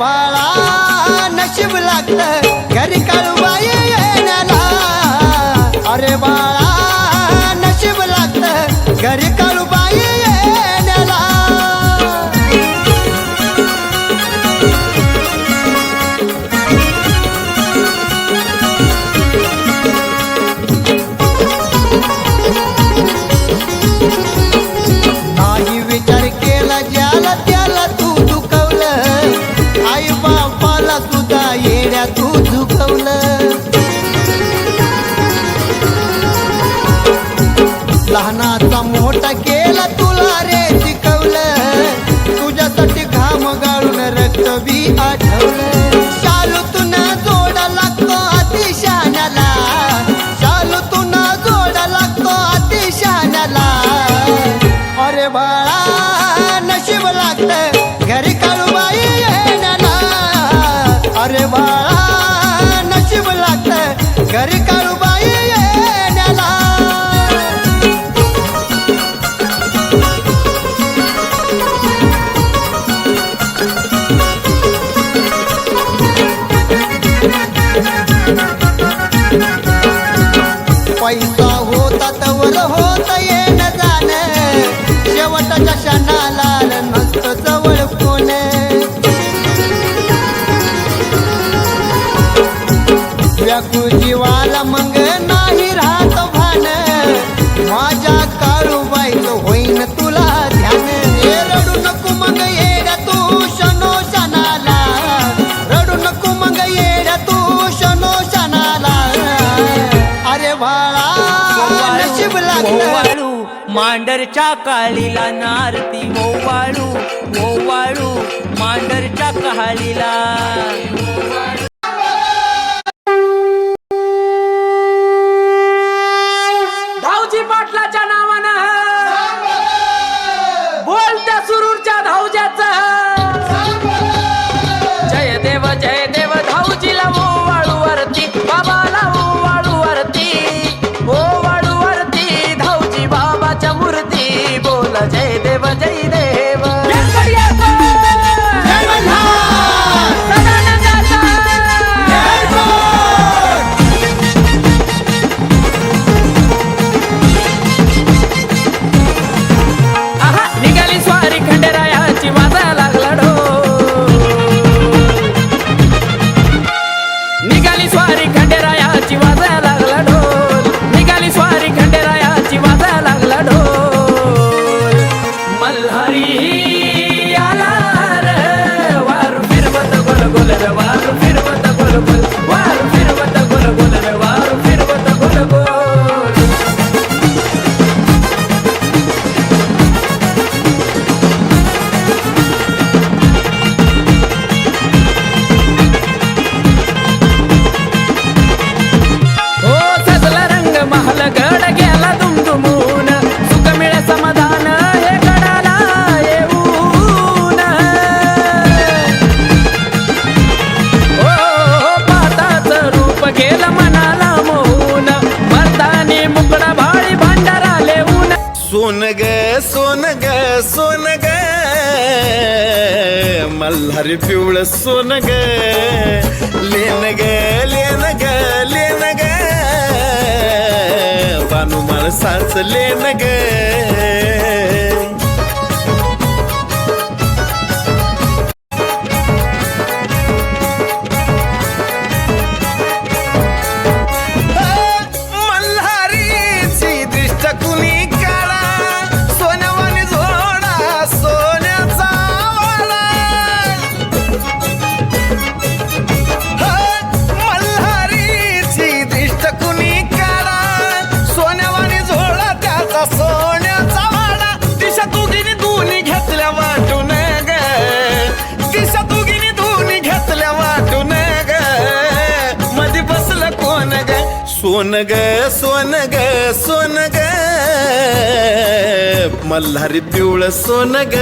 भाळा नशीब लागलं घरी काळूबाई येण्याला अरे बाळा नशीब लागलं घरी का लहानाचा मोठा केला तुला रे शिकवलं. तुझ्यासाठी घाम गाळून रक्त बी आठवलं. शालूतून जोडा लागतो अतिशानाला अरे घरी काळूबाई अरे बाळा घरी होता तवर होता येणं जाण. शेवटाच्या क्षणाला नसतं जवळ कोणे. व्याकुळ जीवाला मंग मांडरच्या काळीला नारती ओवाळू वाळू मांडरच्या काळीला सोन ग सोन ग सोन ग मल्हारी पिवळ सोन ग लेन ग लेन ग लेन ग बानुमाळ साच लेन ग सोनग सोनग सोनग. मल्हारी पिवळ सोनग.